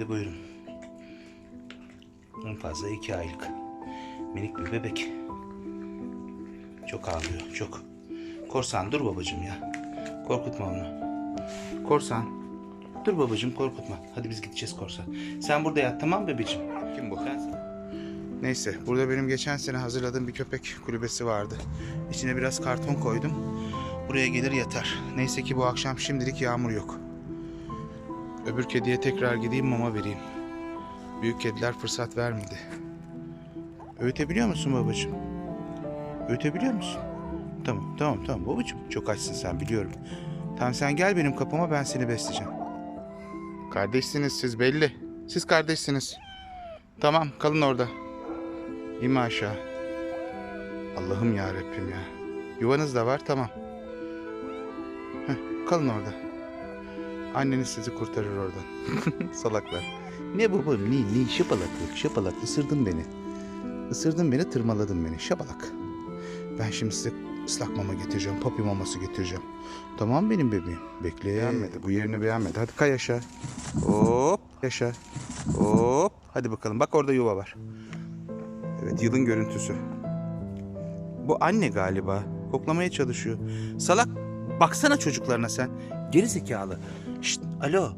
Hadi buyurun. En fazla iki aylık. Minik bir bebek. Çok ağlıyor, çok. Korsan dur babacığım ya. Korkutma onu. Korsan. Dur babacığım korkutma. Hadi biz gideceğiz korsan. Sen burada yat tamam bebeğim. Kim bu? Neyse burada benim geçen sene hazırladığım bir köpek kulübesi vardı. İçine biraz karton koydum. Buraya gelir yatar. Neyse ki bu akşam şimdilik yağmur yok. Öbür kediye tekrar gideyim mama vereyim. Büyük kediler fırsat vermedi. Öğütebiliyor musun babacığım? Öğütebiliyor musun? Tamam tamam tamam babacığım. Çok açsın sen biliyorum. Tamam sen gel benim kapıma ben seni besleyeceğim. Kardeşsiniz siz belli. Siz kardeşsiniz. Tamam kalın orada. İn aşağı. Allah'ım ya Rabbim ya. Yuvanız da var tamam. Heh, kalın orada. Anneniz sizi kurtarır oradan. Salaklar. Ne babam ne ne şapalaklık şapalak ısırdın beni. Isırdın beni tırmaladın beni şapalak. Ben şimdi size ıslak mama getireceğim. Papi maması getireceğim. Tamam benim bebeğim. Bekle. Beğenmedi. Bu yerini beğenmedi. Hadi kay aşağı. Hop. Yaşa. Hop. Hadi bakalım. Bak orada yuva var. Evet yılın görüntüsü. Bu anne galiba. Koklamaya çalışıyor. Salak baksana çocuklarına sen. Geri zekalı. Şşt, alo